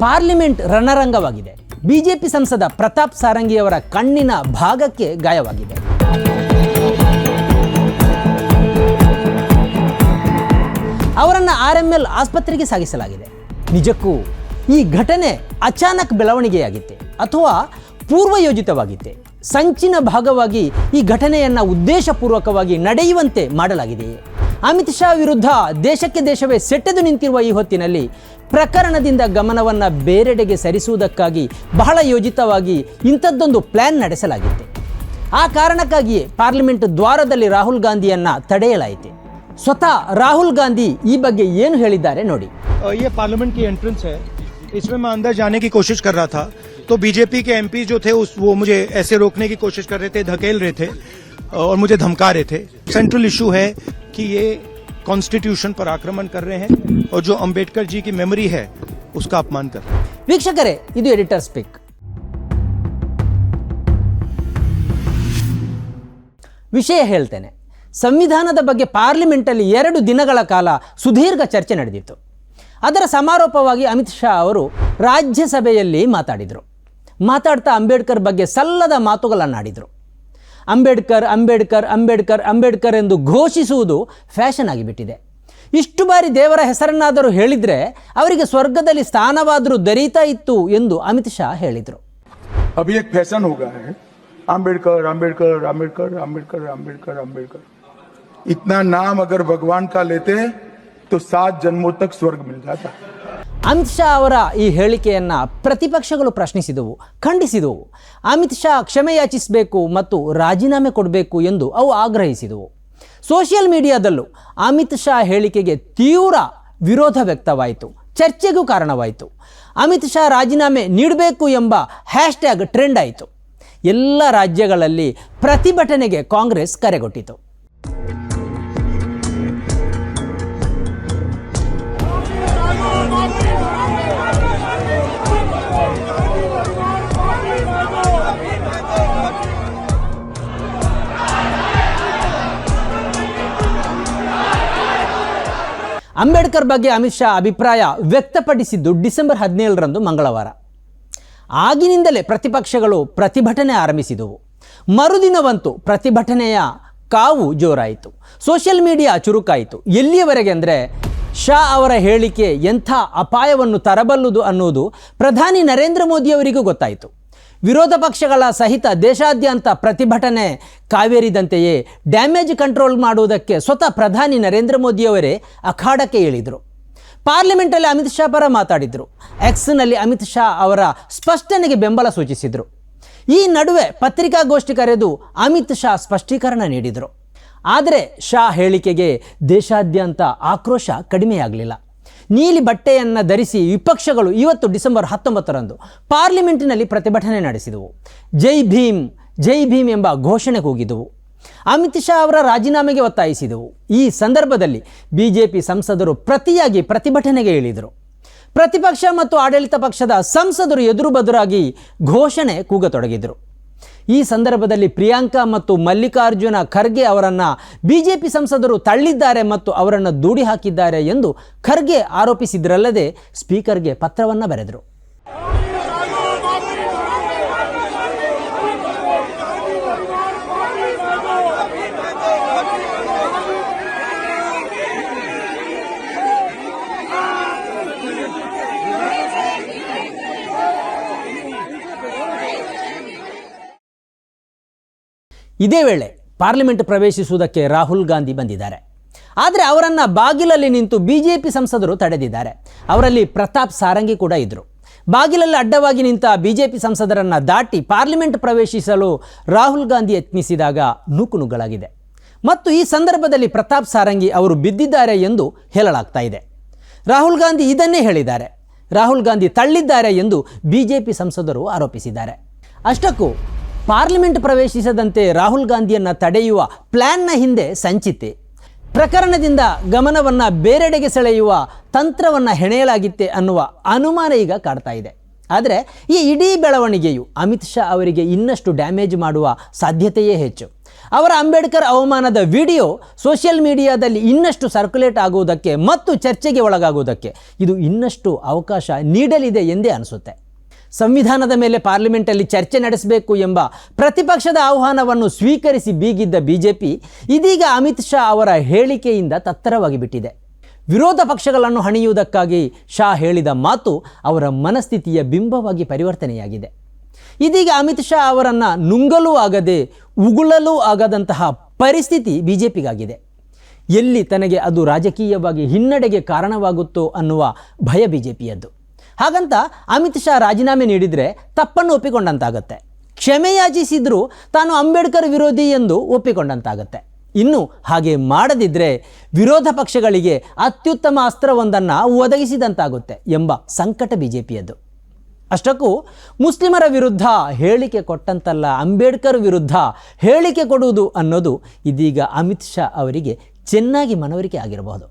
Parliament ರಣರಂಗವಾಗಿದೆ. BJP ಸಂಸದ ಪ್ರತಾಪ್ ಸಾರಂಗಿಯವರ ಕಣ್ಣಿನ ಭಾಗಕ್ಕೆ ಗಾಯವಾಗಿದೆ. ಅವರನ್ನು ಆರ್ ಎಂ ಎಲ್ ಆಸ್ಪತ್ರೆಗೆ ಸಾಗಿಸಲಾಗಿದೆ. ನಿಜಕ್ಕೂ ಈ ಘಟನೆ ಅಚಾನಕ್ ಬೆಳವಣಿಗೆಯಾಗಿತ್ತೆ ಅಥವಾ ಪೂರ್ವಯೋಜಿತವಾಗಿತ್ತೆ. ಸಂಚಿನ ಭಾಗವಾಗಿ ಈ ಘಟನೆಯನ್ನು ಉದ್ದೇಶಪೂರ್ವಕವಾಗಿ ನಡೆಯುವಂತೆ ಮಾಡಲಾಗಿದೆಯೇ? ಅಮಿತ್ ಶಾ ವಿರುದ್ಧ ದೇಶಕ್ಕೆ ದೇಶವೇ ಸೆಟೆದು ನಿಂತಿರುವ ಈ ಹೊತ್ತಿನಲ್ಲಿ ಪ್ರಕರಣದಿಂದ ಗಮನವನ್ನು ಬೇರೆಡೆಗೆ ಸರಿಸುವುದಕ್ಕಾಗಿ ಬಹಳ ಯೋಜಿತವಾಗಿ ಇಂಥದ್ದೊಂದು ಪ್ಲ್ಯಾನ್ ನಡೆಸಲಾಗಿತ್ತು ಆ ಕಾರಣಕ್ಕಾಗಿಯೇ ಪಾರ್ಲಿಮೆಂಟ್ ದ್ವಾರದಲ್ಲಿ ರಾಹುಲ್ ಗಾಂಧಿಯನ್ನ ತಡೆಯಲಾಯಿತು ಸ್ವತಃ ರಾಹುಲ್ ಗಾಂಧಿ ಈ ಬಗ್ಗೆ ಏನು ಹೇಳಿದ್ದಾರೆ ನೋಡಿ अ, ये पार्लियामेंट की एंट्रेंस है इसमें मैं अंदर जाने की कोशिश कर रहा था तो बीजेपी के एमपी जो थे उस वो मुझे ऐसे रोकने की कोशिश कर रहे थे धकेल रहे थे और मुझे धमका रहे थे सेंट्रल इशू है कि ये कॉन्स्टिट्यूशन पर आक्रमण कर रहे हैं और जो अंबेडकर जी की मेमोरी है उसका अपमान कर रहे हैं ವೀಕ್ಷಕರೇ ಇದು ಎಡಿಟರ್ ಸ್ಪೀಕ್ ವಿಷಯ ಹೇಳ್ತೇನೆ ಸಂವಿಧಾನದ ಬಗ್ಗೆ ಪಾರ್ಲಿಮೆಂಟಲ್ಲಿ ಎರಡು ದಿನಗಳ ಕಾಲ ಸುದೀರ್ಘ ಚರ್ಚೆ ನಡೆದಿತ್ತು ಅದರ ಸಮಾರೋಪವಾಗಿ ಅಮಿತ್ ಶಾ ಅವರು ರಾಜ್ಯಸಭೆಯಲ್ಲಿ ಮಾತಾಡಿದರು ಮಾತಾಡ್ತಾ ಅಂಬೇಡ್ಕರ್ ಬಗ್ಗೆ ಸಲ್ಲದ ಮಾತುಗಳನ್ನಾಡಿದರು ಅಂಬೇಡ್ಕರ್ ಅಂಬೇಡ್ಕರ್ ಅಂಬೇಡ್ಕರ್ ಅಂಬೇಡ್ಕರ್ ಎಂದು ಘೋಷಿಸುವುದು ಫ್ಯಾಷನ್ ಆಗಿಬಿಟ್ಟಿದೆ ಇಷ್ಟು ಬಾರಿ ದೇವರ ಹೆಸರನ್ನಾದರೂ ಹೇಳಿದರೆ ಅವರಿಗೆ ಸ್ವರ್ಗದಲ್ಲಿ ಸ್ಥಾನವಾದರೂ ದೊರೀತಾ ಇತ್ತು ಎಂದು ಅಮಿತ್ ಶಾ ಹೇಳಿದರು अभी एक फैशन हो गया है आम्बेडकर आम्बेडकर आम्बेडकर आम्बेडकर आम्बेडकर आम्बेडकर इतना नाम अगर भगवान का लेते तो सात जन्मों तक स्वर्ग मिल जाता ಅಮಿತ್ ಶಾ ಅವರ ಈ ಹೇಳಿಕೆಯನ್ನು ಪ್ರತಿಪಕ್ಷಗಳು ಪ್ರಶ್ನಿಸಿದವು, ಖಂಡಿಸಿದವು. ಅಮಿತ್ ಶಾ ಕ್ಷಮೆ ಯಾಚಿಸಬೇಕು ಮತ್ತು ರಾಜೀನಾಮೆ ಕೊಡಬೇಕು ಎಂದು ಅವು ಆಗ್ರಹಿಸಿದವು. ಸೋಷಿಯಲ್ ಮೀಡಿಯಾದಲ್ಲೂ ಅಮಿತ್ ಶಾ ಹೇಳಿಕೆಗೆ ತೀವ್ರ ವಿರೋಧ ವ್ಯಕ್ತವಾಯಿತು, ಚರ್ಚೆಗೂ ಕಾರಣವಾಯಿತು. ಅಮಿತ್ ಶಾ ರಾಜೀನಾಮೆ ನೀಡಬೇಕು ಎಂಬ ಹ್ಯಾಶ್ಟ್ಯಾಗ್ ಟ್ರೆಂಡ್ ಆಯಿತು. ಎಲ್ಲ ರಾಜ್ಯಗಳಲ್ಲಿ ಪ್ರತಿಭಟನೆಗೆ ಕಾಂಗ್ರೆಸ್ ಕರೆಗೊಟ್ಟಿತು. ಅಂಬೇಡ್ಕರ್ ಬಗ್ಗೆ ಅಮಿತ್ ಶಾ ಅಭಿಪ್ರಾಯ ವ್ಯಕ್ತಪಡಿಸಿದ್ದು ಡಿಸೆಂಬರ್ ಹದಿನೇಳರಂದು ಮಂಗಳವಾರ. ಆಗಿನಿಂದಲೇ ಪ್ರತಿಪಕ್ಷಗಳು ಪ್ರತಿಭಟನೆ ಆರಂಭಿಸಿದವು. ಮರುದಿನವಂತೂ ಪ್ರತಿಭಟನೆಯ ಕಾವು ಜೋರಾಯಿತು. ಸೋಷಿಯಲ್ ಮೀಡಿಯಾ ಚುರುಕಾಯಿತು. ಎಲ್ಲಿಯವರೆಗೆ ಅಂದರೆ ಶಾ ಅವರ ಹೇಳಿಕೆ ಎಂಥ ಅಪಾಯವನ್ನು ತರಬಲ್ಲುದು ಅನ್ನೋದು ಪ್ರಧಾನಿ ನರೇಂದ್ರ ಮೋದಿಯವರಿಗೂ ಗೊತ್ತಾಯಿತು. ವಿರೋಧ ಪಕ್ಷಗಳ ಸಹಿತ ದೇಶಾದ್ಯಂತ ಪ್ರತಿಭಟನೆ ಕಾವೇರಿದಂತೆಯೇ ಡ್ಯಾಮೇಜ್ ಕಂಟ್ರೋಲ್ ಮಾಡುವುದಕ್ಕೆ ಸ್ವತಃ ಪ್ರಧಾನಿ ನರೇಂದ್ರ ಮೋದಿಯವರೇ ಅಖಾಡಕ್ಕೆ ಇಳಿದರು. ಪಾರ್ಲಿಮೆಂಟಲ್ಲಿ ಅಮಿತ್ ಶಾ ಪರ ಮಾತಾಡಿದರು. ಎಕ್ಸ್ನಲ್ಲಿ ಅಮಿತ್ ಶಾ ಅವರ ಸ್ಪಷ್ಟನೆಗೆ ಬೆಂಬಲ ಸೂಚಿಸಿದರು. ಈ ನಡುವೆ ಪತ್ರಿಕಾಗೋಷ್ಠಿ ಕರೆದು ಅಮಿತ್ ಶಾ ಸ್ಪಷ್ಟೀಕರಣ ನೀಡಿದರು. ಆದರೆ ಶಾ ಹೇಳಿಕೆಗೆ ದೇಶಾದ್ಯಂತ ಆಕ್ರೋಶ ಕಡಿಮೆಯಾಗಲಿಲ್ಲ. ನೀಲಿ ಬಟ್ಟೆಯನ್ನು ಧರಿಸಿ ವಿಪಕ್ಷಗಳು ಇವತ್ತು ಡಿಸೆಂಬರ್ ಹತ್ತೊಂಬತ್ತರಂದು ಪಾರ್ಲಿಮೆಂಟಿನಲ್ಲಿ ಪ್ರತಿಭಟನೆ ನಡೆಸಿದವು. ಜೈ ಭೀಮ್ ಜೈ ಭೀಮ್ ಎಂಬ ಘೋಷಣೆ ಕೂಗಿದವು ಅಮಿತ್ ಶಾ ಅವರ ರಾಜೀನಾಮೆಗೆ ಒತ್ತಾಯಿಸಿದವು. ಈ ಸಂದರ್ಭದಲ್ಲಿ ಬಿಜೆಪಿ ಸಂಸದರು ಪ್ರತಿಯಾಗಿ ಪ್ರತಿಭಟನೆಗೆ ಇಳಿದರು. ಪ್ರತಿಪಕ್ಷ ಮತ್ತು ಆಡಳಿತ ಪಕ್ಷದ ಸಂಸದರು ಎದುರು ಬದುರಾಗಿ ಘೋಷಣೆ ಕೂಗತೊಡಗಿದರು. ಈ ಸಂದರ್ಭದಲ್ಲಿ ಪ್ರಿಯಾಂಕಾ ಮತ್ತು ಮಲ್ಲಿಕಾರ್ಜುನ ಖರ್ಗೆ ಅವರನ್ನು ಬಿಜೆಪಿ ಸಂಸದರು ತಳ್ಳಿದ್ದಾರೆ ಮತ್ತು ಅವರನ್ನು ದೂಡಿ ಹಾಕಿದ್ದಾರೆ ಎಂದು ಖರ್ಗೆ ಆರೋಪಿಸಿದ್ರಲ್ಲದೆ ಸ್ಪೀಕರ್ಗೆ ಪತ್ರವನ್ನು ಬರೆದರು. ಇದೇ ವೇಳೆ ಪಾರ್ಲಿಮೆಂಟ್ ಪ್ರವೇಶಿಸುವುದಕ್ಕೆ ರಾಹುಲ್ ಗಾಂಧಿ ಬಂದಿದ್ದಾರೆ. ಆದರೆ ಅವರನ್ನು ಬಾಗಿಲಲ್ಲಿ ನಿಂತು ಬಿ ಜೆ ಪಿ ಸಂಸದರು ತಡೆದಿದ್ದಾರೆ. ಅವರಲ್ಲಿ ಪ್ರತಾಪ್ ಸಾರಂಗಿ ಕೂಡ ಇದ್ದರು ಬಾಗಿಲಲ್ಲಿ ಅಡ್ಡವಾಗಿ ನಿಂತ ಬಿ ಜೆ ಪಿ ಸಂಸದರನ್ನು ದಾಟಿ ಪಾರ್ಲಿಮೆಂಟ್ ಪ್ರವೇಶಿಸಲು ರಾಹುಲ್ ಗಾಂಧಿ ಯತ್ನಿಸಿದಾಗ ನೂಕುನುಗ್ಗಲಾಗಿದೆ ಮತ್ತು ಈ ಸಂದರ್ಭದಲ್ಲಿ ಪ್ರತಾಪ್ ಸಾರಂಗಿ ಅವರು ಬಿದ್ದಿದ್ದಾರೆ ಎಂದು ಹೇಳಲಾಗ್ತಾ ಇದೆ. ರಾಹುಲ್ ಗಾಂಧಿ ಇದನ್ನೇ ಹೇಳಿದ್ದಾರೆ. ರಾಹುಲ್ ಗಾಂಧಿ ತಳ್ಳಿದ್ದಾರೆ ಎಂದು ಬಿಜೆಪಿ ಸಂಸದರು ಆರೋಪಿಸಿದ್ದಾರೆ. ಅಷ್ಟಕ್ಕೂ ಪಾರ್ಲಿಮೆಂಟ್ ಪ್ರವೇಶಿಸದಂತೆ ರಾಹುಲ್ ಗಾಂಧಿಯನ್ನು ತಡೆಯುವ ಪ್ಲ್ಯಾನ್ನ ಹಿಂದೆ ಸಂಚಿತೆ. ಪ್ರಕರಣದಿಂದ ಗಮನವನ್ನು ಬೇರೆಡೆಗೆ ಸೆಳೆಯುವ ತಂತ್ರವನ್ನು ಹೆಣೆಯಲಾಗಿತ್ತೆ ಅನ್ನುವ ಅನುಮಾನ ಈಗ ಕಾಡ್ತಾ ಇದೆ. ಆದರೆ ಈ ಇಡೀ ಬೆಳವಣಿಗೆಯು ಅಮಿತ್ ಶಾ ಅವರಿಗೆ ಇನ್ನಷ್ಟು ಡ್ಯಾಮೇಜ್ ಮಾಡುವ ಸಾಧ್ಯತೆಯೇ ಹೆಚ್ಚು. ಅವರ ಅಂಬೇಡ್ಕರ್ ಅವಮಾನದ ವಿಡಿಯೋ ಸೋಷಿಯಲ್ ಮೀಡಿಯಾದಲ್ಲಿ ಇನ್ನಷ್ಟು ಸರ್ಕ್ಯುಲೇಟ್ ಆಗುವುದಕ್ಕೆ ಮತ್ತು ಚರ್ಚೆಗೆ ಒಳಗಾಗುವುದಕ್ಕೆ ಇದು ಇನ್ನಷ್ಟು ಅವಕಾಶ ನೀಡಲಿದೆ ಎಂದೇ ಅನಿಸುತ್ತೆ. ಸಂವಿಧಾನದ ಮೇಲೆ ಪಾರ್ಲಿಮೆಂಟಲ್ಲಿ ಚರ್ಚೆ ನಡೆಸಬೇಕು ಎಂಬ ಪ್ರತಿಪಕ್ಷದ ಆಹ್ವಾನವನ್ನು ಸ್ವೀಕರಿಸಿ ಬೀಗಿದ್ದ ಬಿಜೆಪಿ ಇದೀಗ ಅಮಿತ್ ಶಾ ಅವರ ಹೇಳಿಕೆಯಿಂದ ತತ್ತರವಾಗಿ ಬಿಟ್ಟಿದೆ. ವಿರೋಧ ಪಕ್ಷಗಳನ್ನು ಹಣಿಯುವುದಕ್ಕಾಗಿ ಶಾ ಹೇಳಿದ ಮಾತು ಅವರ ಮನಸ್ಥಿತಿಯ ಬಿಂಬವಾಗಿ ಪರಿವರ್ತನೆಯಾಗಿದೆ. ಇದೀಗ ಅಮಿತ್ ಶಾ ಅವರನ್ನು ನುಂಗಲೂ ಆಗದೆ ಉಗುಳಲೂ ಆಗದಂತಹ ಪರಿಸ್ಥಿತಿ ಬಿಜೆಪಿಗಾಗಿದೆ. ಎಲ್ಲಿ ತನಗೆ ಅದು ರಾಜಕೀಯವಾಗಿ ಹಿನ್ನಡೆಗೆ ಕಾರಣವಾಗುತ್ತೋ ಅನ್ನುವ ಭಯ ಬಿಜೆಪಿಯದ್ದು. ಹಾಗಂತ ಅಮಿತ್ ಶಾ ರಾಜೀನಾಮೆ ನೀಡಿದರೆ ತಪ್ಪನ್ನು ಒಪ್ಪಿಕೊಂಡಂತಾಗತ್ತೆ. ಕ್ಷಮೆಯಾಚಿಸಿದ್ರೂ ತಾನು ಅಂಬೇಡ್ಕರ್ ವಿರೋಧಿ ಎಂದು ಒಪ್ಪಿಕೊಂಡಂತಾಗತ್ತೆ. ಇನ್ನು ಹಾಗೆ ಮಾಡದಿದ್ದರೆ ವಿರೋಧ ಪಕ್ಷಗಳಿಗೆ ಅತ್ಯುತ್ತಮ ಅಸ್ತ್ರವೊಂದನ್ನು ಒದಗಿಸಿದಂತಾಗುತ್ತೆ ಎಂಬ ಸಂಕಟ ಬಿ ಜೆ ಪಿಯದ್ದು ಅಷ್ಟಕ್ಕೂ ಮುಸ್ಲಿಮರ ವಿರುದ್ಧ ಹೇಳಿಕೆ ಕೊಟ್ಟಂತಲ್ಲ ಅಂಬೇಡ್ಕರ್ ವಿರುದ್ಧ ಹೇಳಿಕೆ ಕೊಡುವುದು ಅನ್ನೋದು ಇದೀಗ ಅಮಿತ್ ಶಾ ಅವರಿಗೆ ಚೆನ್ನಾಗಿ ಮನವರಿಕೆ ಆಗಿರಬಹುದು